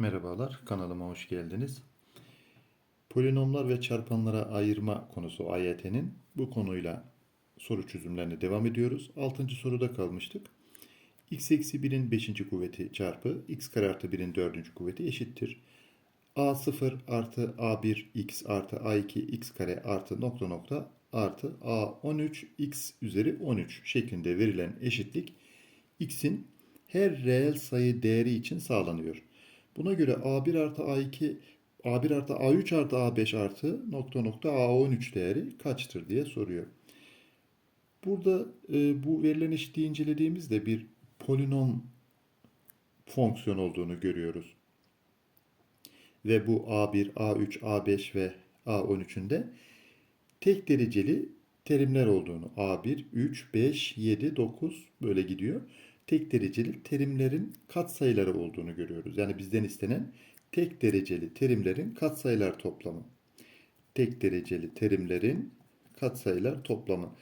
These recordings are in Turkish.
Merhabalar, kanalıma hoş geldiniz. Polinomlar ve çarpanlara ayırma konusu AYT'nin bu konuyla soru çözümlerine devam ediyoruz. 6. soruda kalmıştık. x eksi 1'in 5. kuvveti çarpı x kare artı 1'in 4. kuvveti eşittir. a0 artı a1 x artı a2 x kare artı nokta nokta artı a13 x üzeri 13 şeklinde verilen eşitlik x'in her reel sayı değeri için sağlanıyor. Buna göre A1 artı A2, A1 artı A3 artı A5 artı nokta nokta A13 değeri kaçtır diye soruyor. Burada e, bu verilen eşitliği incelediğimizde bir polinom fonksiyon olduğunu görüyoruz. Ve bu A1, A3, A5 ve A13'ün de tek dereceli terimler olduğunu A1, 3, 5, 7, 9 böyle gidiyor tek dereceli terimlerin katsayıları olduğunu görüyoruz. Yani bizden istenen tek dereceli terimlerin katsayılar toplamı. Tek dereceli terimlerin katsayılar toplamı.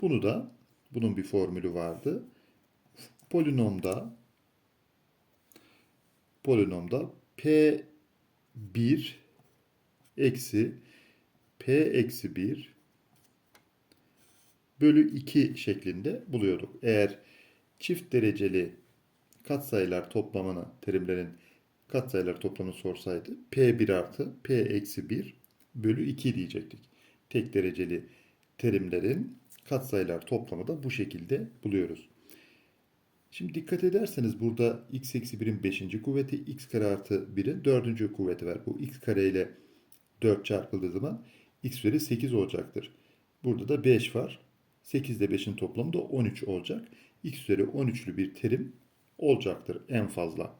Bunu da bunun bir formülü vardı. Polinomda polinomda P1 eksi P eksi 1 bölü 2 şeklinde buluyorduk. Eğer çift dereceli katsayılar toplamını, terimlerin katsayılar toplamını sorsaydı P1 artı P eksi 1 bölü 2 diyecektik. Tek dereceli terimlerin katsayılar toplamı da bu şekilde buluyoruz. Şimdi dikkat ederseniz burada x eksi 1'in 5. kuvveti, x kare artı 1'in 4. kuvveti var. Bu x kare ile 4 çarpıldığı zaman x üzeri 8 olacaktır. Burada da 5 var. 8 ile 5'in toplamı da 13 olacak x üzeri 13'lü bir terim olacaktır en fazla.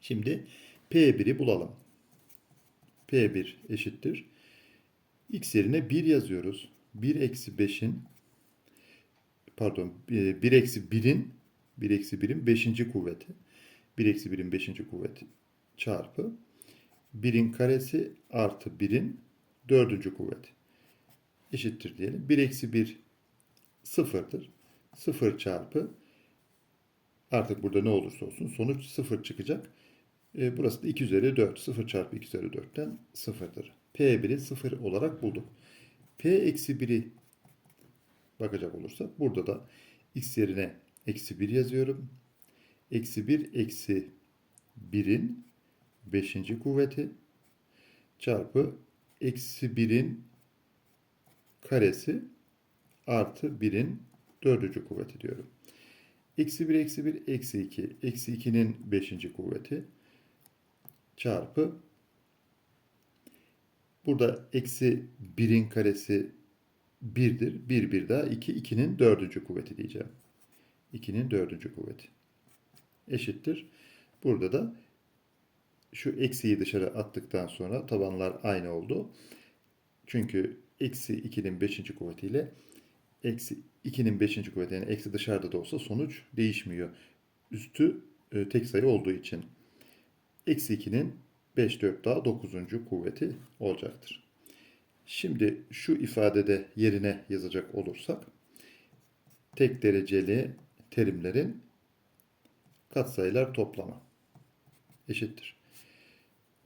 Şimdi P1'i bulalım. P1 eşittir. X yerine 1 yazıyoruz. 1 eksi 5'in pardon 1 eksi 1'in 1 eksi 1'in 5. kuvveti. 1 eksi 1'in 5. kuvveti çarpı 1'in karesi artı 1'in 4. kuvveti. Eşittir diyelim. 1 eksi 1 sıfırdır. 0 çarpı artık burada ne olursa olsun sonuç 0 çıkacak. E, burası da 2 üzeri 4. 0 çarpı 2 üzeri 4'ten 0'dır. P1'i 0 olarak bulduk. P eksi 1'i bakacak olursak burada da x yerine eksi 1 yazıyorum. Eksi 1 eksi 1'in 5. kuvveti çarpı eksi 1'in karesi artı 1'in dördüncü kuvveti diyorum. Eksi 1 eksi 1 eksi 2 eksi 2'nin beşinci kuvveti çarpı burada eksi 1'in karesi 1'dir. 1 bir daha 2 2'nin dördüncü kuvveti diyeceğim. 2'nin dördüncü kuvveti eşittir. Burada da şu eksiyi dışarı attıktan sonra tabanlar aynı oldu. Çünkü eksi 2'nin 5. kuvvetiyle eksi 2'nin 5. kuvveti yani eksi dışarıda da olsa sonuç değişmiyor. Üstü e, tek sayı olduğu için. Eksi 2'nin 5, 4 daha 9. kuvveti olacaktır. Şimdi şu ifadede yerine yazacak olursak tek dereceli terimlerin katsayılar toplamı eşittir.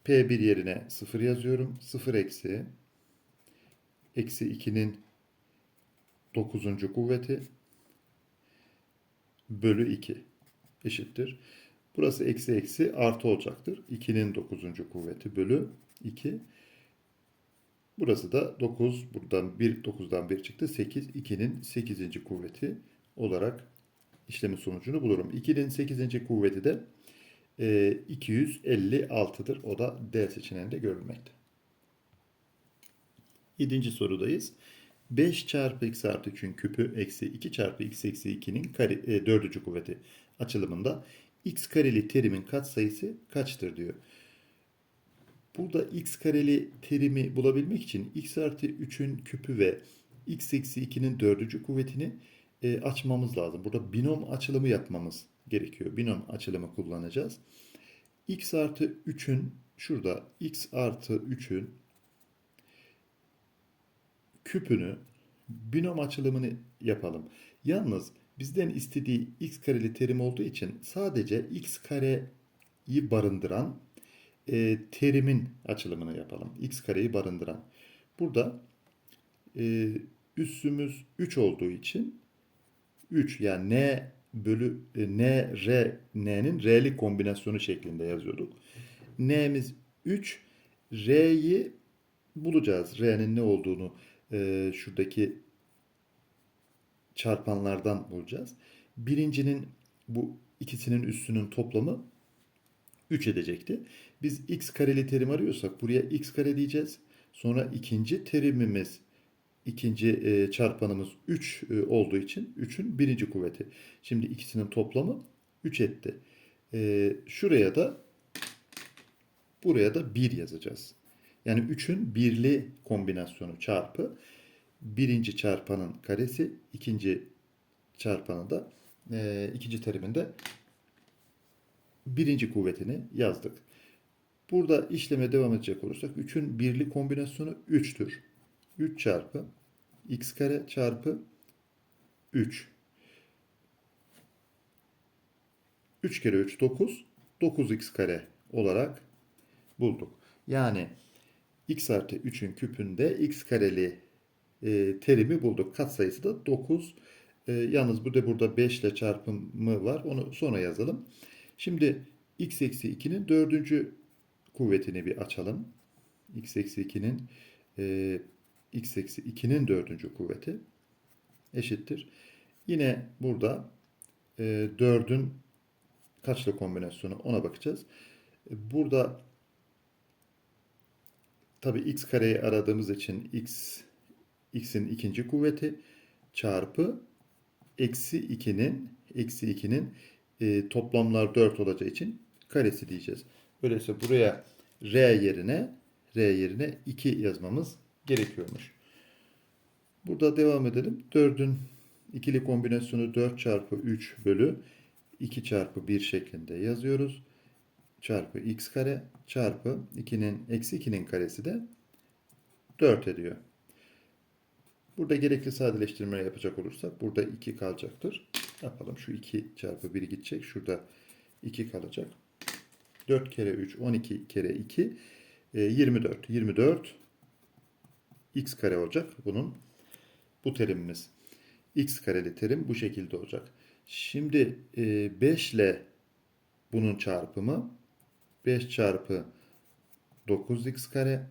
P1 yerine 0 yazıyorum. 0 eksi eksi 2'nin 9. kuvveti bölü 2 eşittir. Burası eksi eksi artı olacaktır. 2'nin 9. kuvveti bölü 2. Burası da 9. Buradan 1, 9'dan 1 çıktı. 8, 2'nin 8. kuvveti olarak işlemin sonucunu bulurum. 2'nin 8. kuvveti de e, 256'dır. O da D seçeneğinde görülmekte. 7. sorudayız. 5 çarpı x artı 3'ün küpü eksi 2 çarpı x eksi 2'nin kare, e, dördüncü kuvveti açılımında x kareli terimin katsayısı kaçtır diyor. Burada x kareli terimi bulabilmek için x artı 3'ün küpü ve x eksi 2'nin dördüncü kuvvetini e, açmamız lazım. Burada binom açılımı yapmamız gerekiyor. Binom açılımı kullanacağız. x artı 3'ün şurada x artı 3'ün küpünü binom açılımını yapalım. Yalnız bizden istediği x kareli terim olduğu için sadece x kare kareyi barındıran e, terimin açılımını yapalım. x kareyi barındıran. Burada e, üssümüz 3 olduğu için 3 yani n bölü e, n r n'nin r'li kombinasyonu şeklinde yazıyorduk. n'miz 3 r'yi bulacağız. R'nin ne olduğunu e, şuradaki çarpanlardan bulacağız. Birincinin bu ikisinin üstünün toplamı 3 edecekti. Biz x kareli terim arıyorsak buraya x kare diyeceğiz. Sonra ikinci terimimiz ikinci e, çarpanımız 3 e, olduğu için 3'ün birinci kuvveti. Şimdi ikisinin toplamı 3 etti. E, şuraya da buraya da 1 yazacağız. Yani 3'ün birli kombinasyonu çarpı birinci çarpanın karesi ikinci çarpanı da e, ikinci teriminde birinci kuvvetini yazdık. Burada işleme devam edecek olursak 3'ün birli kombinasyonu 3'tür. 3 çarpı x kare çarpı 3. 3 kere 3 9. 9x kare olarak bulduk. Yani x artı 3'ün küpünde x kareli e, terimi bulduk. Katsayısı da 9. E, yalnız burada burada 5 ile çarpımı var. Onu sonra yazalım. Şimdi x eksi 2'nin dördüncü kuvvetini bir açalım. x eksi 2'nin e, x eksi 2'nin dördüncü kuvveti eşittir. Yine burada e, 4'ün kaçlı kombinasyonu ona bakacağız. E, burada tabi x kareyi aradığımız için x x'in ikinci kuvveti çarpı eksi 2'nin eksi 2'nin e, toplamlar 4 olacağı için karesi diyeceğiz. Öyleyse buraya r yerine r yerine 2 yazmamız gerekiyormuş. Burada devam edelim. 4'ün ikili kombinasyonu 4 çarpı 3 bölü 2 çarpı 1 şeklinde yazıyoruz. Çarpı x kare çarpı 2'nin eksi 2'nin karesi de 4 ediyor. Burada gerekli sadeleştirme yapacak olursak burada 2 kalacaktır. Yapalım. Şu 2 çarpı 1 gidecek. Şurada 2 kalacak. 4 kere 3 12 kere 2 24. 24 x kare olacak. Bunun bu terimimiz. x kareli terim bu şekilde olacak. Şimdi 5 ile bunun çarpımı 5 çarpı 9x kare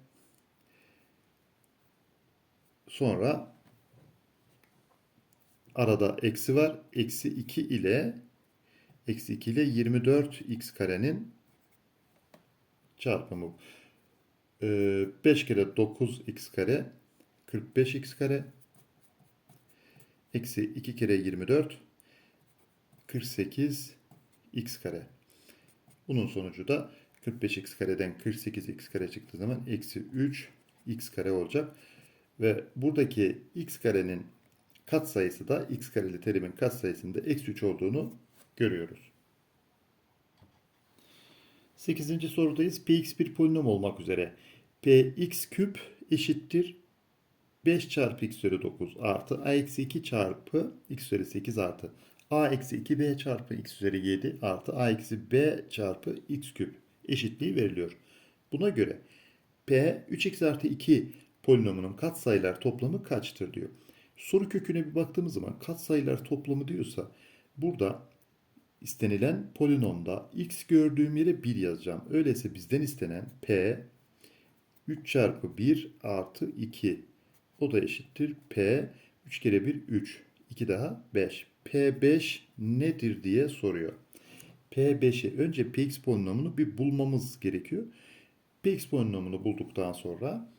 sonra arada eksi var. Eksi 2 ile eksi 2 ile 24x karenin çarpımı. 5 kere 9x kare 45x kare eksi 2 kere 24 48 x kare. Bunun sonucu da 45x kareden 48x kare çıktığı zaman eksi 3 x kare olacak. Ve buradaki x karenin katsayısı da x kareli terimin katsayısında eksi 3 olduğunu görüyoruz. 8. sorudayız. Px bir polinom olmak üzere px küp eşittir 5 çarpı x üzeri 9 artı a eksi 2 çarpı x üzeri 8 artı a eksi 2b çarpı x üzeri 7 artı a eksi b çarpı x küp eşitliği veriliyor. Buna göre p 3x artı 2 polinomunun katsayılar toplamı kaçtır diyor. Soru köküne bir baktığımız zaman katsayılar toplamı diyorsa burada istenilen polinomda x gördüğüm yere 1 yazacağım. Öyleyse bizden istenen p 3 çarpı 1 artı 2 o da eşittir p 3 kere 1 3 2 daha 5 p5 nedir diye soruyor. p5'i önce px polinomunu bir bulmamız gerekiyor. px polinomunu bulduktan sonra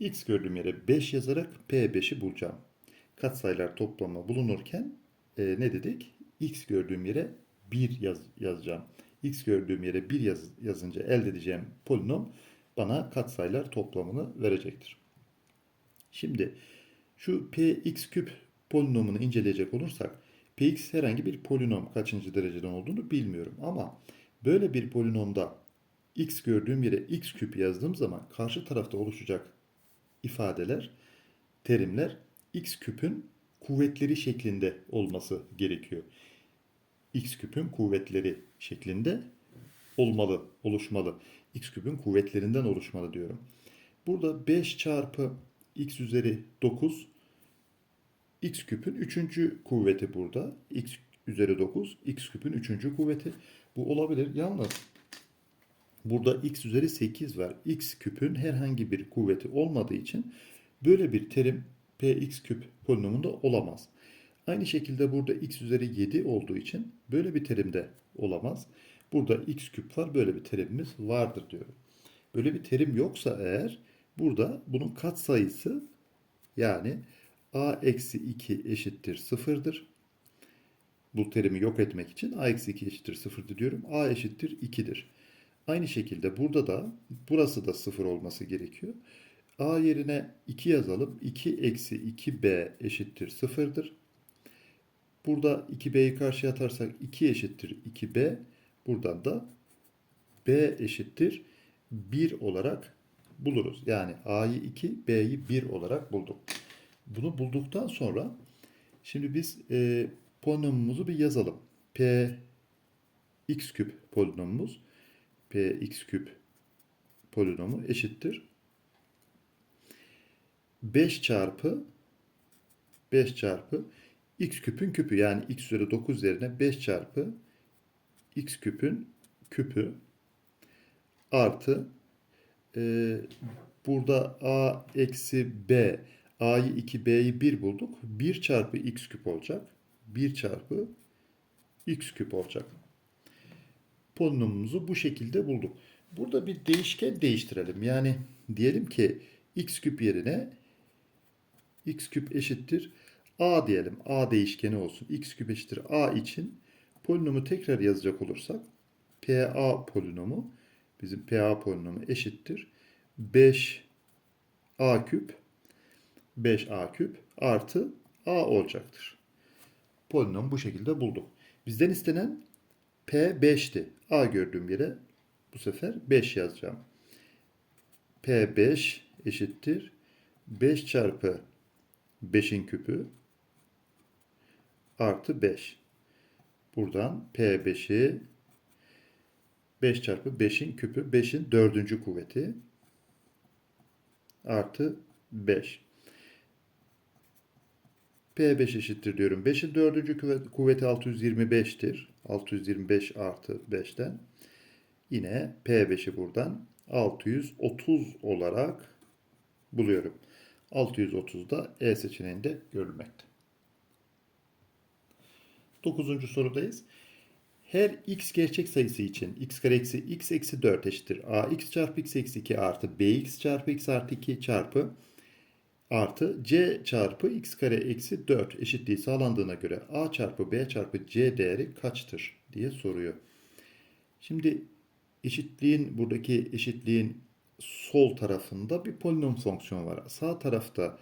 x gördüğüm yere 5 yazarak p5'i bulacağım. Katsayılar toplamı bulunurken e, ne dedik? x gördüğüm yere 1 yaz, yazacağım. x gördüğüm yere 1 yaz, yazınca elde edeceğim polinom bana katsayılar toplamını verecektir. Şimdi şu px küp polinomunu inceleyecek olursak px herhangi bir polinom kaçıncı dereceden olduğunu bilmiyorum ama böyle bir polinomda x gördüğüm yere x küp yazdığım zaman karşı tarafta oluşacak ifadeler, terimler x küpün kuvvetleri şeklinde olması gerekiyor. x küpün kuvvetleri şeklinde olmalı, oluşmalı. x küpün kuvvetlerinden oluşmalı diyorum. Burada 5 çarpı x üzeri 9 x küpün 3. kuvveti burada. x üzeri 9 x küpün 3. kuvveti. Bu olabilir. Yalnız burada x üzeri 8 var. x küpün herhangi bir kuvveti olmadığı için böyle bir terim px küp polinomunda olamaz. Aynı şekilde burada x üzeri 7 olduğu için böyle bir terim de olamaz. Burada x küp var böyle bir terimimiz vardır diyorum. Böyle bir terim yoksa eğer burada bunun katsayısı yani a eksi 2 eşittir sıfırdır. Bu terimi yok etmek için a eksi 2 eşittir sıfırdır diyorum. a eşittir 2'dir. Aynı şekilde burada da burası da sıfır olması gerekiyor. a yerine 2 yazalım. 2 eksi 2b eşittir sıfırdır. Burada 2b'yi karşıya atarsak 2 eşittir 2b. Buradan da b eşittir 1 olarak buluruz. Yani a'yı 2, b'yi 1 olarak bulduk. Bunu bulduktan sonra şimdi biz e, polinomumuzu bir yazalım. p x küp polinomumuz p x küp polinomu eşittir. 5 çarpı 5 çarpı x küpün küpü yani x üzeri 9 üzerine 5 çarpı x küpün küpü artı e, burada a eksi b a'yı 2 b'yi 1 bulduk. 1 çarpı x küp olacak. 1 çarpı x küp olacak. Polinomumuzu bu şekilde bulduk. Burada bir değişken değiştirelim. Yani diyelim ki x küp yerine x küp eşittir a diyelim. a değişkeni olsun. x küp eşittir a için polinomu tekrar yazacak olursak pa polinomu bizim pa polinomu eşittir 5 a küp 5a küp artı a olacaktır. Polinom bu şekilde bulduk. Bizden istenen p 5'ti. a gördüğüm yere bu sefer 5 yazacağım. p5 eşittir 5 çarpı 5'in küpü artı 5. Buradan P5'i 5 çarpı 5'in küpü 5'in dördüncü kuvveti artı 5. P5 eşittir diyorum. 5'in dördüncü kuvveti 625'tir. 625 artı 5'ten. Yine P5'i buradan 630 olarak buluyorum. 630 da E seçeneğinde görülmekte. Dokuzuncu sorudayız. Her x gerçek sayısı için x kare eksi x eksi 4 eşittir. ax çarpı x eksi 2 artı bx çarpı x artı 2 çarpı artı c çarpı x kare eksi 4 eşitliği sağlandığına göre a çarpı b çarpı c değeri kaçtır diye soruyor. Şimdi eşitliğin buradaki eşitliğin sol tarafında bir polinom fonksiyonu var. Sağ tarafta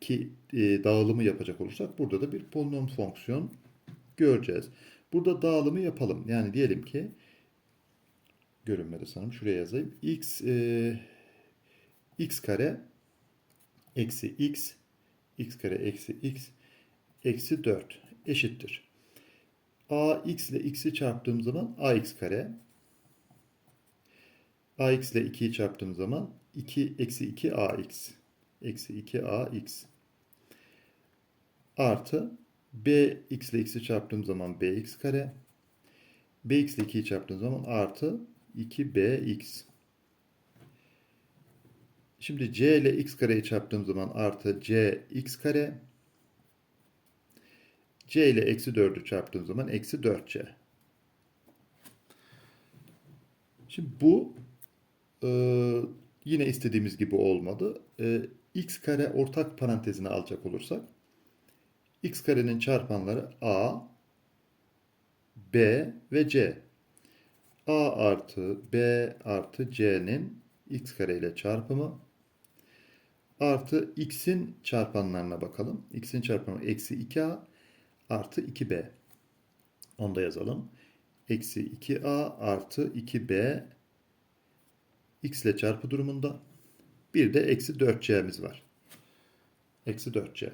ki e, dağılımı yapacak olursak burada da bir polinom fonksiyon göreceğiz. Burada dağılımı yapalım. Yani diyelim ki görünmedi sanırım. Şuraya yazayım. x e, x kare eksi x x kare eksi x eksi 4 eşittir. a x ile x'i çarptığım zaman ax kare. Ax ile 2'yi çarptığım zaman 2 eksi 2 ax eksi 2 ax artı bx ile x'i çarptığım zaman bx kare. Bx ile 2'yi çarptığım zaman artı 2bx Şimdi c ile x kareyi çarptığım zaman artı c x kare c ile eksi 4'ü çarptığım zaman eksi 4c. Şimdi bu e, yine istediğimiz gibi olmadı. E, x kare ortak parantezine alacak olursak x karenin çarpanları a, b ve c. a artı b artı c'nin x kare ile çarpımı artı x'in çarpanlarına bakalım. x'in çarpanı eksi 2a artı 2b. Onu da yazalım. Eksi 2a artı 2b x ile çarpı durumunda. Bir de eksi 4c'miz var. Eksi 4c.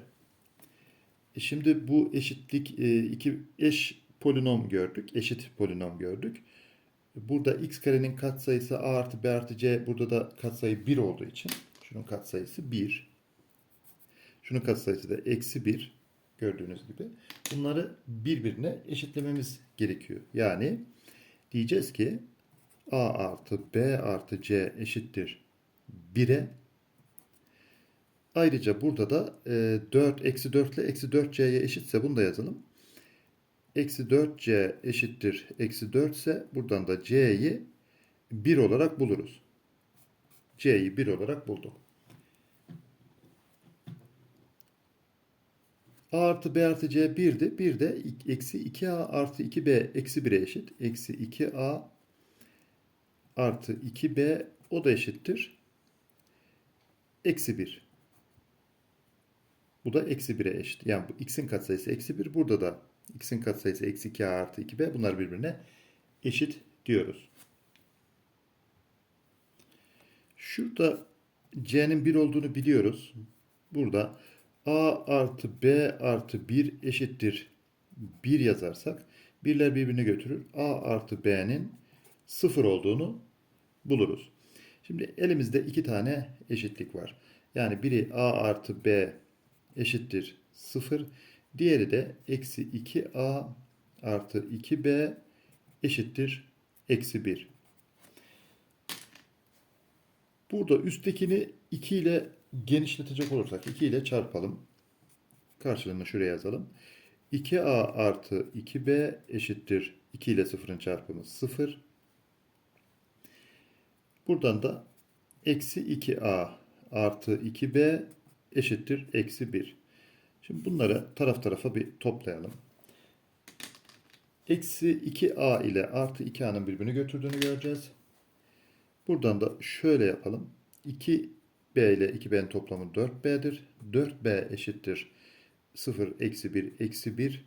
E şimdi bu eşitlik e, iki eş polinom gördük. Eşit polinom gördük. Burada x karenin katsayısı a artı b artı c burada da katsayı 1 olduğu için şunun katsayısı 1. Şunun katsayısı da eksi 1 gördüğünüz gibi. Bunları birbirine eşitlememiz gerekiyor. Yani diyeceğiz ki a artı b artı c eşittir 1'e Ayrıca burada da e, 4 eksi 4 ile eksi 4c'ye eşitse bunu da yazalım. Eksi 4c eşittir eksi 4 ise buradan da c'yi 1 olarak buluruz. c'yi 1 olarak bulduk. A artı b artı c 1'di. 1 de eksi 2a artı 2b eksi 1'e eşit. Eksi 2a artı 2b o da eşittir. Eksi 1. Bu da eksi 1'e eşit. Yani bu x'in katsayısı eksi 1. Burada da x'in katsayısı eksi 2a artı 2b. Bunlar birbirine eşit diyoruz. Şurada c'nin 1 olduğunu biliyoruz. Burada a artı b artı 1 eşittir 1 yazarsak birler birbirini götürür. a artı b'nin 0 olduğunu buluruz. Şimdi elimizde iki tane eşitlik var. Yani biri a artı b eşittir 0. Diğeri de eksi 2a artı 2b eşittir eksi 1. Burada üsttekini 2 ile genişletecek olursak 2 ile çarpalım. Karşılığını şuraya yazalım. 2a artı 2b eşittir 2 ile 0'ın çarpımı 0. Buradan da eksi 2a artı 2b eşittir eksi 1. Şimdi bunları taraf tarafa bir toplayalım. Eksi 2a ile artı 2a'nın birbirini götürdüğünü göreceğiz. Buradan da şöyle yapalım. 2b ile 2b'nin toplamı 4b'dir. 4b eşittir 0 eksi 1 eksi 1.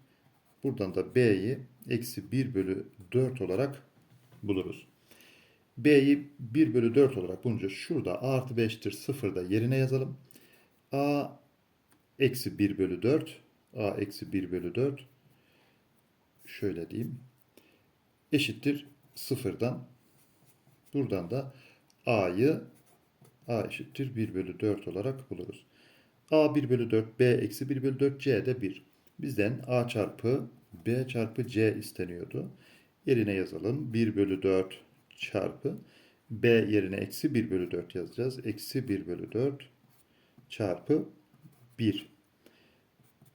Buradan da b'yi eksi 1 bölü 4 olarak buluruz. b'yi 1 bölü 4 olarak bulunca şurada a artı 5'tir 0 da yerine yazalım a eksi 1 bölü 4 a eksi 1 bölü 4 şöyle diyeyim eşittir sıfırdan buradan da a'yı a eşittir 1 bölü 4 olarak buluruz. a 1 bölü 4 b eksi 1 bölü 4 c de 1. Bizden a çarpı b çarpı c isteniyordu. Yerine yazalım. 1 bölü 4 çarpı b yerine eksi 1 bölü 4 yazacağız. Eksi 1 bölü 4 çarpı 1.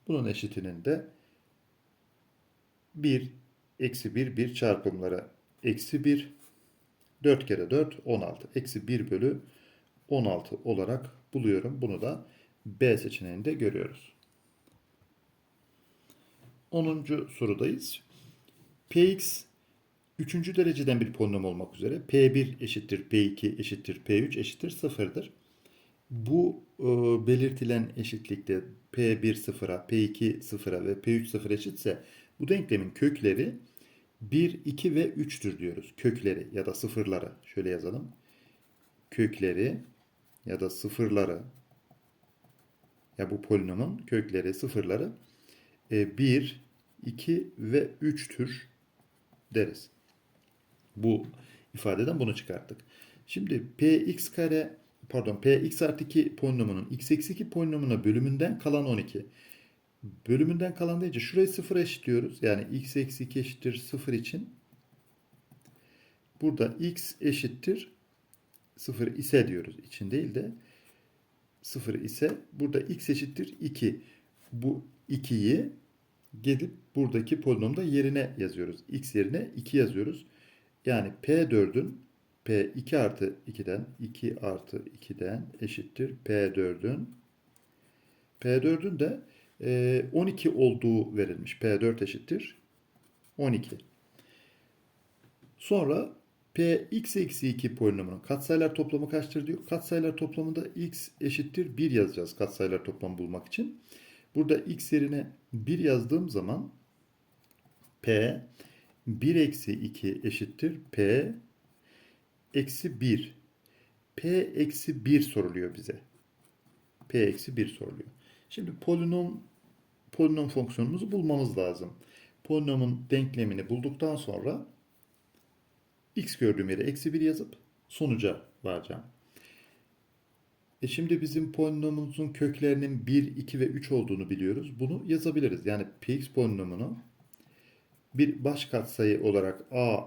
Bunun eşitinin de 1 eksi 1 1 çarpımları eksi 1 4 kere 4 16 eksi 1 bölü 16 olarak buluyorum. Bunu da B seçeneğinde görüyoruz. 10. sorudayız. Px 3. dereceden bir polinom olmak üzere P1 eşittir P2 eşittir P3 eşittir 0'dır. Bu e, belirtilen eşitlikte P1 sıfıra, P2 sıfıra ve P3 sıfır eşitse bu denklemin kökleri 1, 2 ve 3'tür diyoruz. Kökleri ya da sıfırları şöyle yazalım. Kökleri ya da sıfırları ya bu polinomun kökleri, sıfırları e, 1, 2 ve 3'tür deriz. Bu ifadeden bunu çıkarttık. Şimdi px kare pardon px artı 2 polinomunun x eksi 2 polinomuna bölümünden kalan 12. Bölümünden kalan deyince şurayı 0 eşitliyoruz. Yani x eksi 2 eşittir 0 için. Burada x eşittir 0 ise diyoruz. için değil de 0 ise burada x eşittir 2. Bu 2'yi gelip buradaki polinomda yerine yazıyoruz. x yerine 2 yazıyoruz. Yani P4'ün P2 artı 2'den 2 artı 2'den eşittir P4'ün P4'ün de 12 e, olduğu verilmiş. P4 eşittir 12. Sonra Px eksi 2 polinomunun katsayılar toplamı kaçtır diyor. Katsayılar toplamında x eşittir 1 yazacağız katsayılar toplamı bulmak için. Burada x yerine 1 yazdığım zaman P 1 eksi 2 eşittir P eksi 1. P eksi 1 soruluyor bize. P eksi 1 soruluyor. Şimdi polinom polinom fonksiyonumuzu bulmamız lazım. Polinomun denklemini bulduktan sonra x gördüğüm yere eksi 1 yazıp sonuca varacağım. E şimdi bizim polinomumuzun köklerinin 1, 2 ve 3 olduğunu biliyoruz. Bunu yazabiliriz. Yani px polinomunu bir baş katsayı olarak a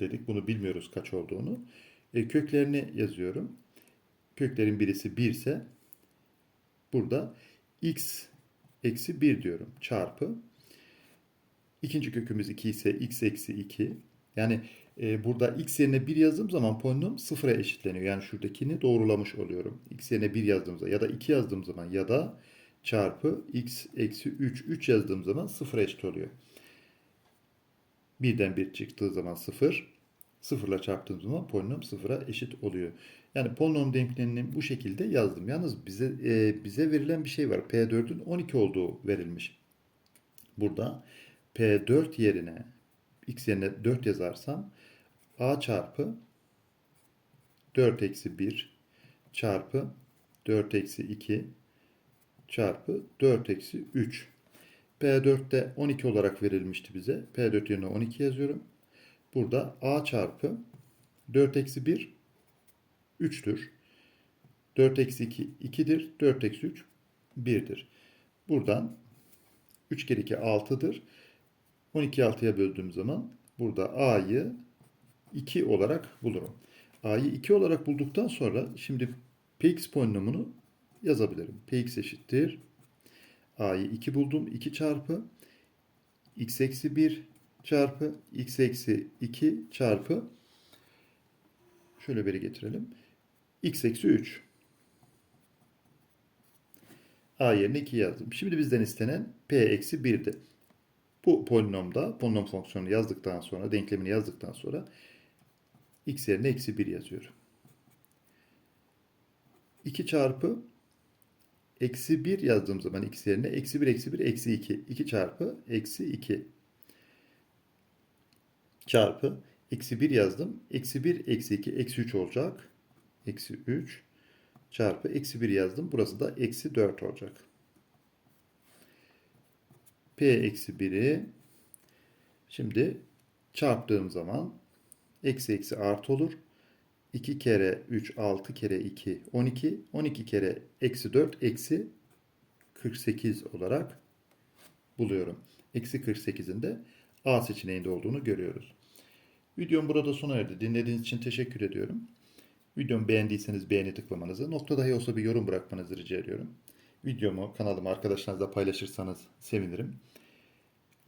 dedik. Bunu bilmiyoruz kaç olduğunu. E, köklerini yazıyorum. Köklerin birisi 1 ise burada x eksi 1 diyorum. Çarpı. İkinci kökümüz 2 ise x eksi 2. Yani e, burada x yerine 1 yazdığım zaman polinom sıfıra eşitleniyor. Yani şuradakini doğrulamış oluyorum. x yerine 1 yazdığım zaman ya da 2 yazdığım zaman ya da çarpı x eksi 3. 3 yazdığım zaman sıfıra eşit oluyor. Birden 1 çıktığı zaman 0. Sıfırla çarptığım zaman polinom sıfıra eşit oluyor. Yani polinom denklemini bu şekilde yazdım. Yalnız bize e, bize verilen bir şey var. P4'ün 12 olduğu verilmiş. Burada P4 yerine x yerine 4 yazarsam a çarpı 4 eksi 1 çarpı 4 eksi 2 çarpı 4 eksi 3. P4'te 12 olarak verilmişti bize. P4 yerine 12 yazıyorum. Burada a çarpı 4 eksi 1 3'tür. 4 eksi 2 2'dir. 4 eksi 3 1'dir. Buradan 3 kere 2 6'dır. 12'yi 6'ya böldüğüm zaman burada a'yı 2 olarak bulurum. a'yı 2 olarak bulduktan sonra şimdi px polinomunu yazabilirim. px eşittir. a'yı 2 buldum. 2 çarpı x eksi 1 çarpı x eksi 2 çarpı şöyle beri getirelim. x eksi 3. a yerine 2 yazdım. Şimdi bizden istenen p eksi 1'di. Bu polinomda polinom fonksiyonunu yazdıktan sonra, denklemini yazdıktan sonra x yerine eksi 1 yazıyorum. 2 çarpı eksi 1 yazdığım zaman x yerine eksi 1 eksi 1 eksi 2. 2 çarpı eksi 2 çarpı eksi 1 yazdım. Eksi 1 eksi 2 eksi 3 olacak. Eksi 3 çarpı eksi 1 yazdım. Burası da eksi 4 olacak. P eksi 1'i şimdi çarptığım zaman eksi eksi artı olur. 2 kere 3 6 kere 2 12 12 kere eksi 4 eksi 48 olarak buluyorum. Eksi 48'in de A seçeneğinde olduğunu görüyoruz. Videom burada sona erdi. Dinlediğiniz için teşekkür ediyorum. Videomu beğendiyseniz beğeni tıklamanızı, nokta dahi olsa bir yorum bırakmanızı rica ediyorum. Videomu, kanalımı arkadaşlarınızla paylaşırsanız sevinirim.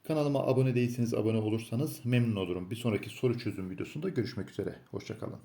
Kanalıma abone değilseniz abone olursanız memnun olurum. Bir sonraki soru çözüm videosunda görüşmek üzere. Hoşçakalın.